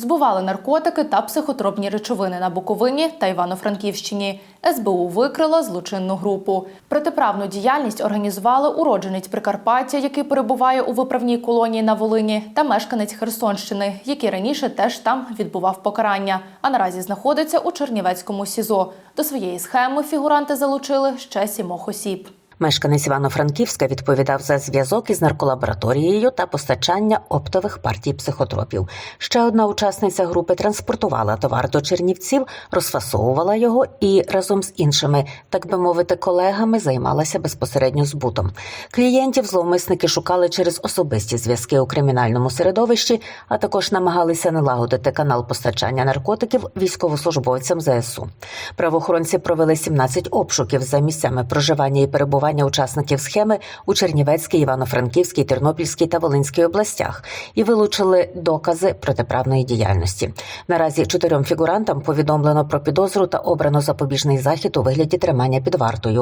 Збували наркотики та психотропні речовини на Буковині та Івано-Франківщині. СБУ викрила злочинну групу. Протиправну діяльність організували уродженець Прикарпаття, який перебуває у виправній колонії на Волині, та мешканець Херсонщини, який раніше теж там відбував покарання, а наразі знаходиться у Чернівецькому СІЗО. До своєї схеми фігуранти залучили ще сімох осіб. Мешканець Івано-Франківська відповідав за зв'язок із нарколабораторією та постачання оптових партій психотропів. Ще одна учасниця групи транспортувала товар до Чернівців, розфасовувала його і разом з іншими, так би мовити, колегами займалася безпосередньо збутом. Клієнтів зловмисники шукали через особисті зв'язки у кримінальному середовищі, а також намагалися налагодити канал постачання наркотиків військовослужбовцям ЗСУ. Правоохоронці провели 17 обшуків за місцями проживання і перебування учасників схеми у Чернівецькій, Івано-Франківській, Тернопільській та Волинській областях і вилучили докази протиправної діяльності. Наразі чотирьом фігурантам повідомлено про підозру та обрано запобіжний захід у вигляді тримання під вартою.